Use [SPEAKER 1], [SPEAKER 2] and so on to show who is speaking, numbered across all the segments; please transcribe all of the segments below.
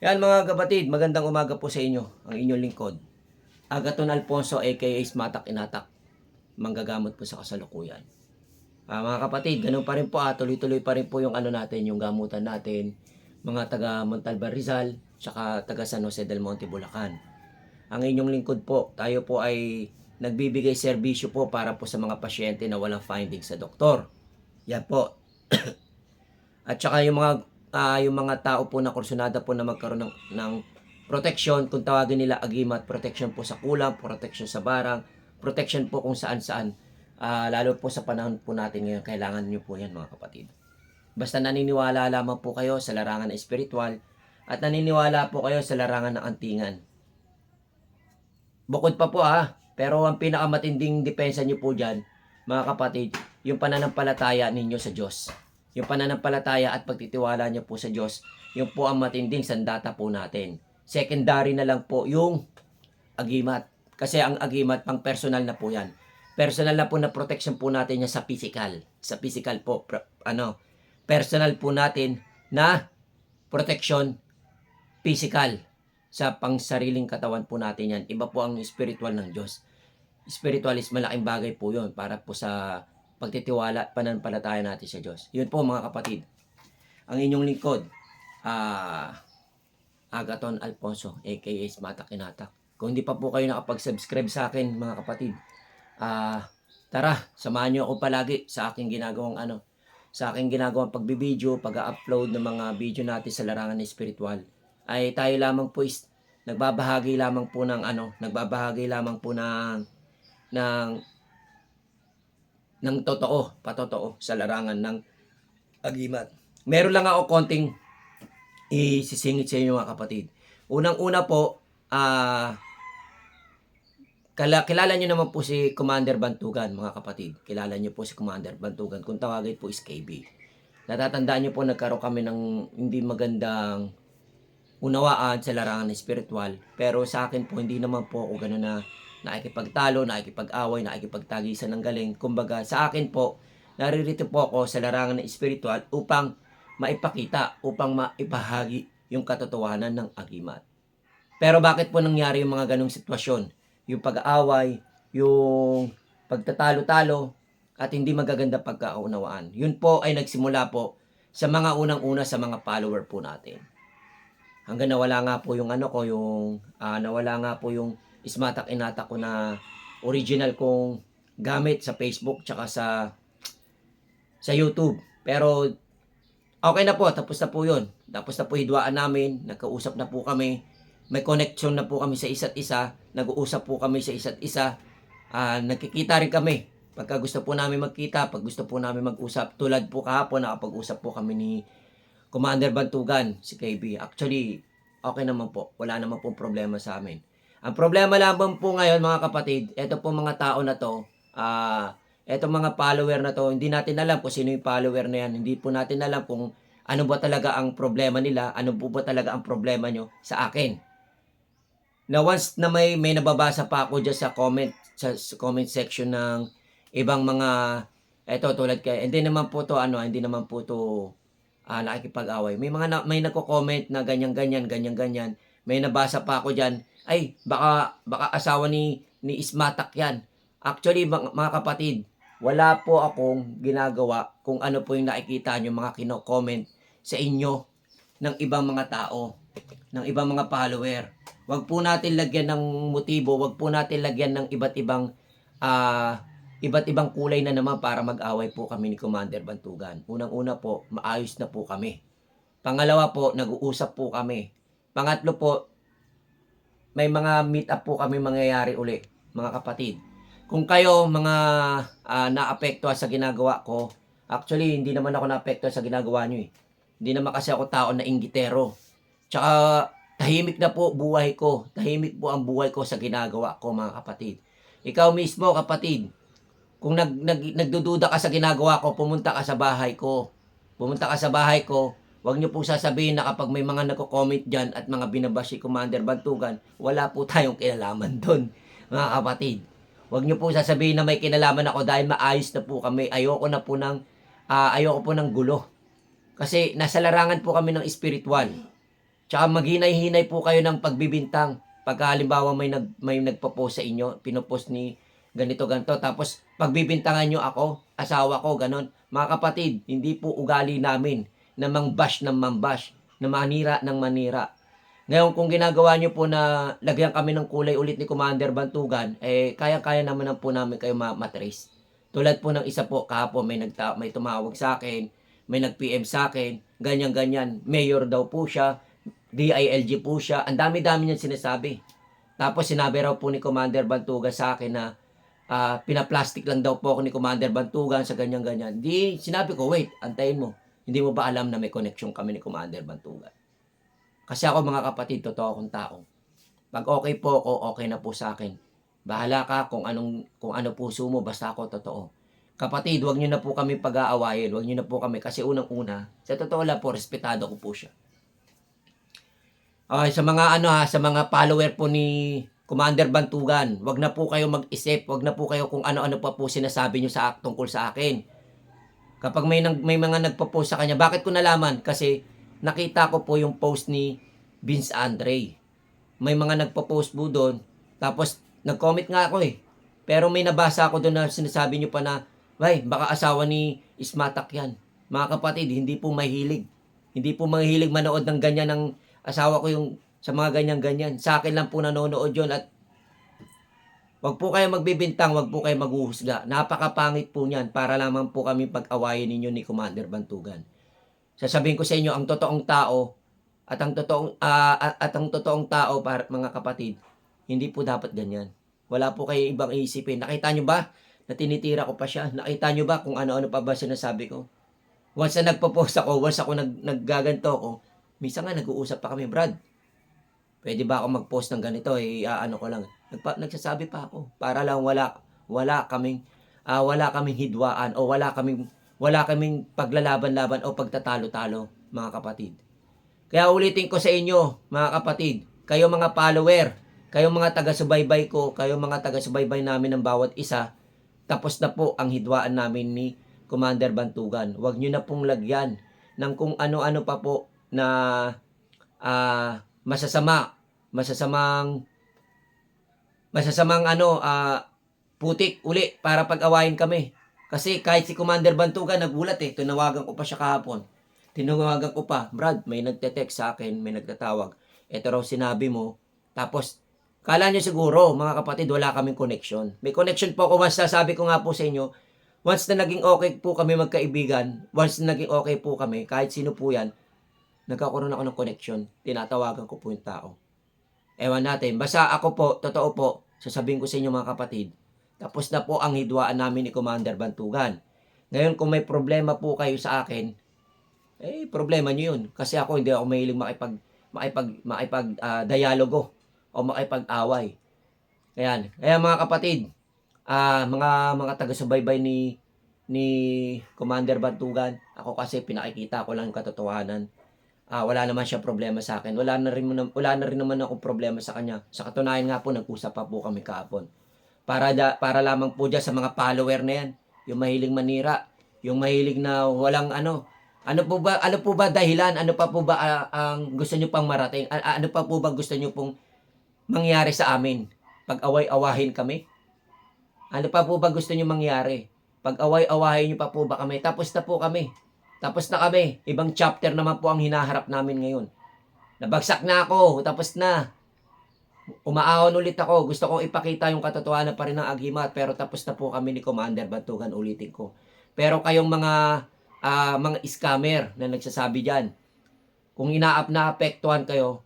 [SPEAKER 1] Yan mga kapatid, magandang umaga po sa inyo, ang inyong lingkod. Agaton Alfonso aka Smatak Inatak, manggagamot po sa kasalukuyan. Ah, mga kapatid, ganun pa rin po ah, tuloy-tuloy pa rin po yung ano natin, yung gamutan natin, mga taga Montalban Rizal, tsaka taga San Jose del Monte, Bulacan. Ang inyong lingkod po, tayo po ay nagbibigay serbisyo po para po sa mga pasyente na walang findings sa doktor. Yan po. At saka yung mga ah, yung mga tao po na kursunada po na magkaroon ng, ng protection, kung tawagin nila agimat, protection po sa kulang, protection sa barang, protection po kung saan-saan. Ah, lalo po sa panahon po natin ngayon, kailangan nyo po yan mga kapatid. Basta naniniwala lamang po kayo sa larangan ng espiritual at naniniwala po kayo sa larangan ng antingan. Bukod pa po ah, pero ang pinakamatinding depensa nyo po dyan, mga kapatid, yung pananampalataya ninyo sa Diyos. Yung pananampalataya at pagtitiwala nyo po sa Diyos, yung po ang matinding sandata po natin. Secondary na lang po yung agimat. Kasi ang agimat, pang personal na po yan. Personal na po na protection po natin yan sa physical. Sa physical po, pro- ano, personal po natin na protection physical sa pangsariling katawan po natin yan. Iba po ang spiritual ng Diyos. Spiritual is malaking bagay po yun para po sa pagtitiwala at pananampalataya natin sa Diyos. Yun po mga kapatid. Ang inyong lingkod, ah, Agaton Alfonso, aka Smata Kinatak. Kung hindi pa po kayo nakapag-subscribe sa akin mga kapatid, ah, tara, samahan niyo ako palagi sa aking ginagawang ano, sa aking ginagawang pagbibideo, pag-upload ng mga video natin sa larangan ng spiritual. Ay tayo lamang po is nagbabahagi lamang po ng ano, nagbabahagi lamang po ng ng ng totoo, patotoo sa larangan ng agimat. Meron lang ako konting isisingit sa inyo mga kapatid. Unang-una po, ah kala, kilala nyo naman po si Commander Bantugan, mga kapatid. Kilala nyo po si Commander Bantugan. Kung tawagin po is KB. Natatandaan nyo po, nagkaroon kami ng hindi magandang unawaan sa larangan ng spiritual. Pero sa akin po, hindi naman po ako gano'n na nakikipagtalo, nakikipag-away, nakikipagtagisan ng galing. Kumbaga, sa akin po, naririto po ako sa larangan ng spiritual upang maipakita, upang maipahagi yung katotohanan ng agimat. Pero bakit po nangyari yung mga ganong sitwasyon? Yung pag-aaway, yung pagtatalo-talo, at hindi magaganda pagkaunawaan. Yun po ay nagsimula po sa mga unang-una sa mga follower po natin. Hanggang nawala nga po yung ano ko, yung ah, nawala nga po yung ismatak inatak ko na original kong gamit sa Facebook tsaka sa sa YouTube. Pero okay na po, tapos na po yun. Tapos na po hidwaan namin, nagkausap na po kami, may connection na po kami sa isa't isa, nag-uusap po kami sa isa't isa, Ah, nagkikita rin kami. Pagka gusto po namin magkita, pag gusto po namin mag-usap, tulad po kahapon, nakapag-usap po kami ni Commander Bantugan, si KB. Actually, okay naman po. Wala naman pong problema sa amin. Ang problema lamang po ngayon, mga kapatid, eto po mga tao na to, ah, eto mga follower na to, hindi natin alam kung sino yung follower na yan. Hindi po natin alam kung ano ba talaga ang problema nila, ano po ba talaga ang problema nyo sa akin. Na once na may, may nababasa pa ako dyan sa comment, sa, comment section ng ibang mga, eto tulad kay, hindi naman po to, ano, hindi naman po to ah, nakikipag-away. May mga na, may nagko-comment na ganyan-ganyan, ganyan-ganyan. May nabasa pa ako diyan. Ay, baka baka asawa ni ni Ismatak 'yan. Actually, mga, kapatid, wala po akong ginagawa kung ano po yung nakikita nyo mga kino-comment sa inyo ng ibang mga tao, ng ibang mga follower. Huwag po natin lagyan ng motibo, huwag po natin lagyan ng iba't ibang ah iba't ibang kulay na naman para mag-away po kami ni Commander Bantugan. Unang-una po, maayos na po kami. Pangalawa po, nag-uusap po kami. Pangatlo po, may mga meet up po kami mangyayari uli, mga kapatid. Kung kayo mga ah, naapektuhan sa ginagawa ko, actually hindi naman ako naapektuhan sa ginagawa nyo eh. Hindi naman kasi ako tao na inggitero. Tsaka tahimik na po buhay ko. Tahimik po ang buhay ko sa ginagawa ko mga kapatid. Ikaw mismo kapatid, kung nag, nag, nagdududa ka sa ginagawa ko, pumunta ka sa bahay ko. Pumunta ka sa bahay ko, Huwag niyo po sasabihin na kapag may mga nagko-comment dyan at mga binabash si Commander Bantugan, wala po tayong kinalaman doon, mga kapatid. Huwag niyo po sasabihin na may kinalaman ako dahil maayos na po kami. Ayoko na po ng, ah, ayoko po ng gulo. Kasi nasa larangan po kami ng spiritual. Tsaka maghinay-hinay po kayo ng pagbibintang. Pagka halimbawa may, nag, may nagpo-post sa inyo, pinopost ni ganito, ganito. Tapos pagbibintangan nyo ako, asawa ko, ganon. Mga kapatid, hindi po ugali namin na mangbash ng mambash, na manira ng manira. Ngayon, kung ginagawa nyo po na lagyan kami ng kulay ulit ni Commander Bantugan, eh, kaya-kaya naman na po namin kayo ma- matrace. Tulad po ng isa po, kahapon may, nagta- may tumawag sa akin, may nag-PM sa akin, ganyan-ganyan. Mayor daw po siya, DILG po siya. Ang dami-dami niyan sinasabi. Tapos sinabi raw po ni Commander Bantugan sa akin na ah, pinaplastic lang daw po ako ni Commander Bantugan sa ganyan-ganyan. Di, sinabi ko, wait, antayin mo. Hindi mo ba alam na may connection kami ni Commander Bantugan? Kasi ako mga kapatid, totoo akong tao. Pag okay po ako, okay na po sa akin. Bahala ka kung anong kung ano puso mo basta ako totoo. Kapatid, wag niyo na po kami pag-aawayin, wag niyo na po kami kasi unang-una, sa totoo lang po respetado ko po siya. Okay, sa mga ano ha, sa mga follower po ni Commander Bantugan, wag na po kayo mag-isip, wag na po kayo kung ano-ano pa po sinasabi niyo sa tungkol sa akin. Kapag may may mga nagpo-post sa kanya, bakit ko nalaman? Kasi nakita ko po yung post ni Vince Andre. May mga nagpo-post po doon. Tapos nag-comment nga ako eh. Pero may nabasa ako doon na sinasabi niyo pa na, "Way, baka asawa ni Ismatak 'yan." Mga kapatid, hindi po mahilig. Hindi po mahilig manood ng ganyan ng asawa ko yung sa mga ganyan-ganyan. Sa akin lang po nanonood yon at Wag po kayo magbibintang, wag po kayo maghuhusga. Napakapangit po niyan para lamang po kami pag-awayin ninyo ni Commander Bantugan. Sasabihin ko sa inyo, ang totoong tao at ang totoong ah, at ang totoong tao para mga kapatid, hindi po dapat ganyan. Wala po kayo ibang iisipin. Nakita nyo ba na tinitira ko pa siya? Nakita nyo ba kung ano-ano pa ba sinasabi ko? Once na nagpo-post ako, once ako nag, naggaganto ako, minsan nga nag-uusap pa kami, Brad. Pwede ba ako mag-post ng ganito? Eh, ano ko lang. Nagpa, nagsasabi pa ako para lang wala wala kaming ah, wala kaming hidwaan o wala kaming wala kaming paglalaban-laban o pagtatalo-talo, mga kapatid. Kaya ulitin ko sa inyo, mga kapatid, kayo mga follower, kayo mga taga-subaybay ko, kayo mga taga-subaybay namin ng bawat isa, tapos na po ang hidwaan namin ni Commander Bantugan. Huwag nyo na pong lagyan ng kung ano-ano pa po na ah, masasama, masasamang masasamang ano, ah, putik uli para pag-awayin kami. Kasi kahit si Commander Bantugan nagulat eh, tinawagan ko pa siya kahapon. Tinawagan ko pa, Brad, may nagte-text sa akin, may nagtatawag. Ito raw sinabi mo. Tapos, kala nyo siguro, mga kapatid, wala kaming connection. May connection po ako, once sasabi ko nga po sa inyo, once na naging okay po kami magkaibigan, once na naging okay po kami, kahit sino po yan, nagkakaroon ako ng connection. Tinatawagan ko po yung tao. Ewan natin. Basta ako po, totoo po, sasabihin ko sa inyo mga kapatid, tapos na po ang hidwaan namin ni Commander Bantugan. Ngayon, kung may problema po kayo sa akin, eh, problema nyo yun. Kasi ako, hindi ako mahilig makipag, makipag, makipag ah, dialogo o makipag-away. Ayan. Kaya mga kapatid, ah, mga mga taga-subaybay ni ni Commander Bantugan, ako kasi pinakikita ko lang yung katotohanan. Ah, wala naman siya problema sa akin. Wala na rin wala na rin naman ako problema sa kanya. Sa katunayan nga po nag-usap pa po kami kahapon. Para da, para lamang po diyan sa mga follower na yan, yung mahilig manira, yung mahilig na walang ano, ano po ba ano po ba dahilan? Ano pa po ba ah, ang gusto niyo pang marating? A- ano pa po ba gusto niyo pong mangyari sa amin? Pag-away-awahin kami? Ano pa po ba gusto niyo mangyari? Pag-away-awahin niyo pa po ba kami? Tapos na po kami. Tapos na kami. Ibang chapter naman po ang hinaharap namin ngayon. Nabagsak na ako. Tapos na. Umaahon ulit ako. Gusto kong ipakita yung katotohanan pa rin ng agimat. Pero tapos na po kami ni Commander Bantugan. Ulitin ko. Pero kayong mga ah, mga scammer na nagsasabi dyan, kung inaap na apektuhan kayo,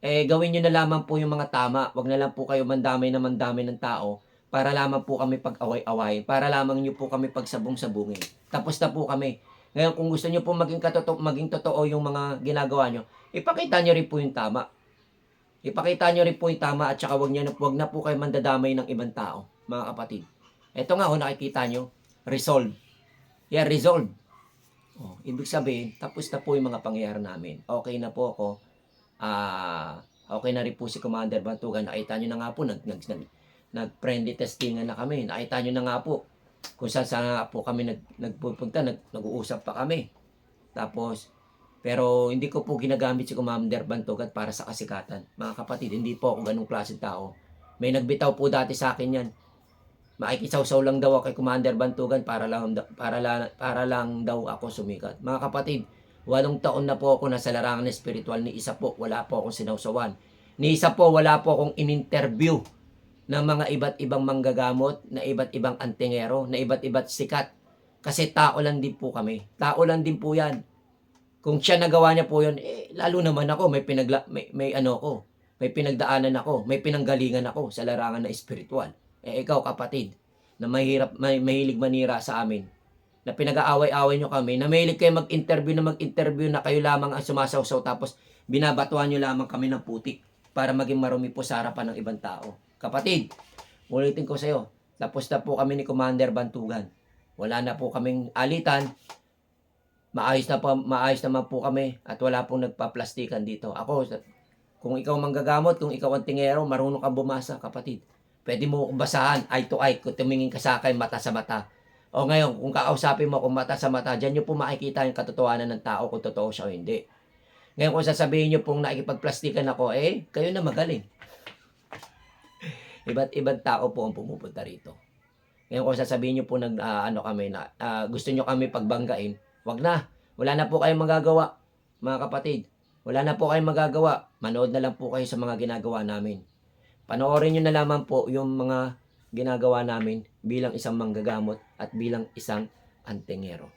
[SPEAKER 1] eh gawin nyo na lamang po yung mga tama. Huwag na lang po kayo mandamay na mandamay ng tao para lamang po kami pag-away-away. Para lamang nyo po kami pagsabong-sabungin. Tapos na po kami. Ngayon, kung gusto nyo po maging, katoto- maging totoo yung mga ginagawa nyo, ipakita nyo rin po yung tama. Ipakita nyo rin po yung tama at saka wag, nyo, wag na po kayo mandadamay ng ibang tao, mga kapatid. Ito nga, ho, nakikita nyo, resolve. Yeah, resolve. Oh, ibig sabihin, tapos na po yung mga pangyayari namin. Okay na po ako. Ah, okay na rin po si Commander Bantugan. Nakita nyo na nga po, nag, nag, nag, nag-friendly testingan na kami. Nakita nyo na nga po, kung saan saan po kami nag, nagpupunta, nag, nag-uusap pa kami. Tapos, Pero hindi ko po ginagamit si Commander Bantugan para sa kasikatan. Mga kapatid, hindi po ako ganung klaseng tao. May nagbitaw po dati sa akin yan. Makikisaw-saw lang daw ako kay Commander Bantugan para lang, para lang, para lang daw ako sumikat. Mga kapatid, walong taon na po ako nasa larangan ng spiritual. Ni isa po, wala po akong sinawsawan. Ni isa po, wala po akong in-interview ng mga iba't ibang manggagamot, na iba't ibang antingero, na iba't iba't sikat. Kasi tao lang din po kami. Tao lang din po yan. Kung siya nagawa niya po yun, eh, lalo naman ako, may, pinagla, may, may ano ko, may pinagdaanan ako, may pinanggalingan ako sa larangan na espiritual. Eh, ikaw kapatid, na mahirap, may, mahilig manira sa amin, na pinag-aaway-away nyo kami, na mahilig kayo mag-interview na mag-interview na kayo lamang ang sumasawsaw tapos binabatuan nyo lamang kami ng putik para maging marumi po sa harapan ng ibang tao. Kapatid, ulitin ko sa'yo, tapos na po kami ni Commander Bantugan. Wala na po kaming alitan, maayos na po, maayos naman po kami at wala pong nagpaplastikan dito. Ako, kung ikaw manggagamot, kung ikaw ang tingero, marunong kang bumasa, kapatid. Pwede mo basahan, eye to eye, kung tumingin ka sa akin, mata sa mata. O ngayon, kung kakausapin mo kung mata sa mata, dyan nyo po makikita yung katotohanan ng tao kung totoo siya o hindi. Ngayon, kung sasabihin nyo pong nakikipagplastikan ako, eh, kayo na magaling. Iba't ibang tao po ang pumupunta rito. Ngayon, kung sasabihin nyo po nag, ah, ano kami na, ah, gusto nyo kami pagbanggain, wag na. Wala na po kayong magagawa, mga kapatid. Wala na po kayong magagawa. Manood na lang po kayo sa mga ginagawa namin. Panoorin nyo na lamang po yung mga ginagawa namin bilang isang manggagamot at bilang isang antingero.